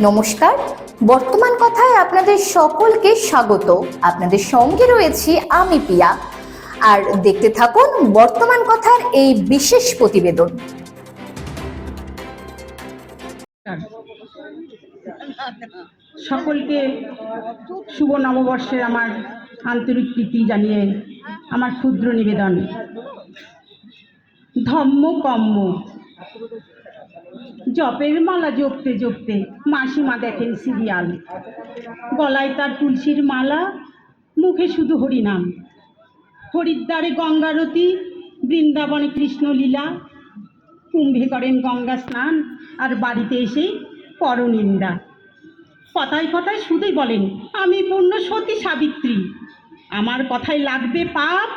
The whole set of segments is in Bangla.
নমস্কার। বর্তমান কথায় আপনাদের সকলকে স্বাগত। আপনাদের সঙ্গে রয়েছি আমি পিয়া। আর দেখতে থাকুন বর্তমান কথার এই বিশেষ প্রতিবেদন। সকলকে শুভ নববর্ষের আমার আন্তরিক প্রীতি জানিয়ে আমার ক্ষুদ্র নিবেদন। ধম্ম কম্ম জপের মালা জপতে জপতে মাসিমা দেখেন সিরিয়াল। গলায় তার তুলসীর মালা, মুখে শুধু হরিনাম। হরিদ্বারে গঙ্গারতি বৃন্দাবনে কৃষ্ণলীলা কুম্ভে করেন গঙ্গা স্নান, আর বাড়িতে এসে পরনিন্দা। কথায় কথায় শুধুই বলেন, আমি পূর্ণ সতী সাবিত্রী। আমার কথায় লাগবে পাপ,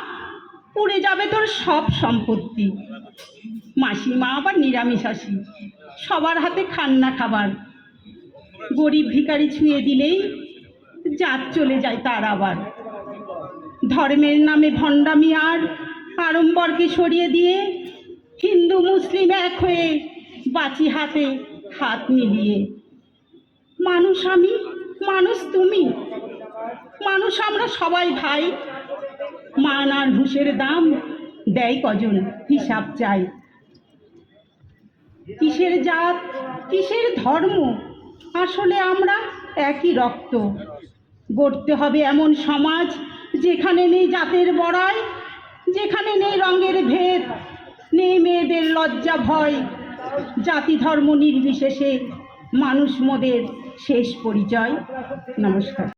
পুড়ে যাবে তোর সব সম্পত্তি। মাসিমা আবার নিরামিষাসী সবার হাতে খান্না খাবার। গরিব ভিখারি ছুঁয়ে দিলেই জাত চলে যায় তার আবার। ধর্মের নামে ভণ্ডামি আর আড়ম্বরকে সরিয়ে দিয়ে হিন্দু মুসলিম এক হয়ে বাঁচি হাতে হাত মিলিয়ে। মানুষ আমি, মানুষ তুমি। মানুষ আমরা সবাই ভাই। মান আর ঘুষের দাম দেয় কজন হিসাব চাই। কিসের জাত, কিসের ধর্ম? আসলে আমরা একই রক্ত। গড়তে হবে এমন সমাজ যেখানে নেই জাতের বড়াই, যেখানে নেই রঙের ভেদ, নেই মেয়েদের লজ্জা ভয়। জাতি ধর্ম নির্বিশেষে মানুষ মোদের শেষ পরিচয়। নমস্কার।